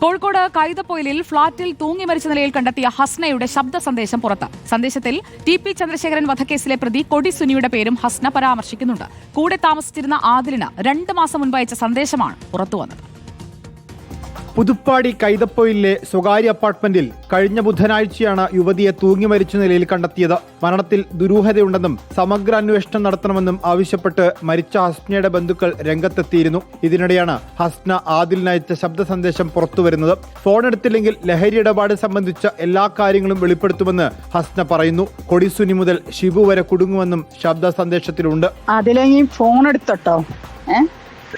കോഴിക്കോട് കൈതപ്പൊയിലിൽ ഫ്ളാറ്റിൽ തൂങ്ങി മരിച്ച നിലയിൽ കണ്ടെത്തിയ ഹസ്നയുടെ ശബ്ദ സന്ദേശം പുറത്ത്. സന്ദേശത്തിൽ ടി പി ചന്ദ്രശേഖരൻ വധക്കേസിലെ പ്രതി കൊടി സുനിയുടെ പേരും ഹസ്ന പരാമർശിക്കുന്നുണ്ട്. കൂടെ താമസിച്ചിരുന്ന ആദിലിന് രണ്ട് മാസം മുൻപ് അയച്ച സന്ദേശമാണ് പുറത്തുവന്നത് പുതുപ്പാടി കൈതപ്പൊയിലെ സ്വകാര്യ അപ്പാർട്ട്മെന്റിൽ കഴിഞ്ഞ ബുധനാഴ്ചയാണ് യുവതിയെ തൂങ്ങി മരിച്ച നിലയിൽ കണ്ടെത്തിയത്. മരണത്തിൽ ദുരൂഹതയുണ്ടെന്നും സമഗ്ര അന്വേഷണം നടത്തണമെന്നും ആവശ്യപ്പെട്ട് മരിച്ച ഹസ്നയുടെ ബന്ധുക്കൾ രംഗത്തെത്തിയിരുന്നു. ഇതിനിടെയാണ് ഹസ്ന ആദിലിനയച്ച ശബ്ദ സന്ദേശം പുറത്തുവരുന്നത്. ഫോൺ എടുത്തില്ലെങ്കിൽ ലഹരി ഇടപാട് സംബന്ധിച്ച എല്ലാ കാര്യങ്ങളും വെളിപ്പെടുത്തുമെന്ന് ഹസ്ന പറയുന്നു. കൊടിസുനി മുതൽ ഷിബു വരെ കുടുങ്ങുമെന്നും ശബ്ദ സന്ദേശത്തിലുണ്ട്. അതിലെങ്കിൽ ഫോൺ എടുത്തോ ഏ?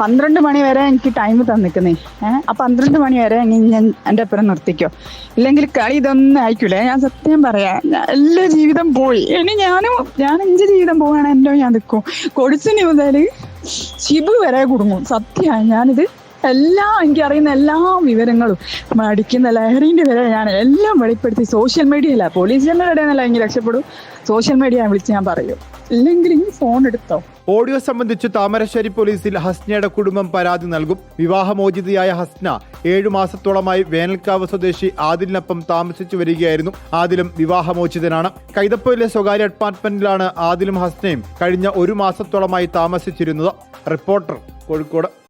പന്ത്രണ്ട് മണി വരെ എനിക്ക് ടൈം തന്നിക്കുന്നേ. ഏഹ് ആ പന്ത്രണ്ട് മണി വരെ ഞാൻ എന്റെ അപ്പുറം നിർത്തിക്കോ. ഇല്ലെങ്കിൽ കളി ഇതൊന്നും ആയിക്കൂലേ? ഞാൻ സത്യം പറയാം. എല്ലാ ജീവിതം പോയി. ഇനി ഞാനും ഞാൻ എന്റെ ജീവിതം പോവുകയാണ് എന്റെ ഞാൻ നിൽക്കും കൊടുസിന് മുതൽ ശിബു വരെ കുടുങ്ങും. സത്യമാണ്. ഞാനിത് എല്ലാ എനിക്കറിയുന്ന എല്ലാ വിവരങ്ങളും മടിക്കുന്ന ലഹരിന്റെ വരെ ഞാൻ എല്ലാം വെളിപ്പെടുത്തി. സോഷ്യൽ മീഡിയയില്ല ജനറൽ ഇടയിൽ എനിക്ക് രക്ഷപ്പെടും. സോഷ്യൽ മീഡിയ വിളിച്ച് ഞാൻ പറയും. ഫോൺ എടുത്തോ? ഓഡിയോ സംബന്ധിച്ച് താമരശ്ശേരി പോലീസിൽ ഹസ്നയുടെ കുടുംബം പരാതി നൽകും. വിവാഹമോചിതയായ ഹസ്ന ഏഴു മാസത്തോളമായി വേനൽക്കാവ് സ്വദേശി ആദിലിനൊപ്പം താമസിച്ചു വരികയായിരുന്നു. ആദിലും വിവാഹമോചിതനാണ്. കൈതപ്പൊയിലെ സ്വകാര്യ അപ്പാർട്ട്മെന്റിലാണ് ആദിലും ഹസ്നയും കഴിഞ്ഞ ഒരു മാസത്തോളമായി താമസിച്ചിരുന്നത്. റിപ്പോർട്ടർ കോഴിക്കോട്.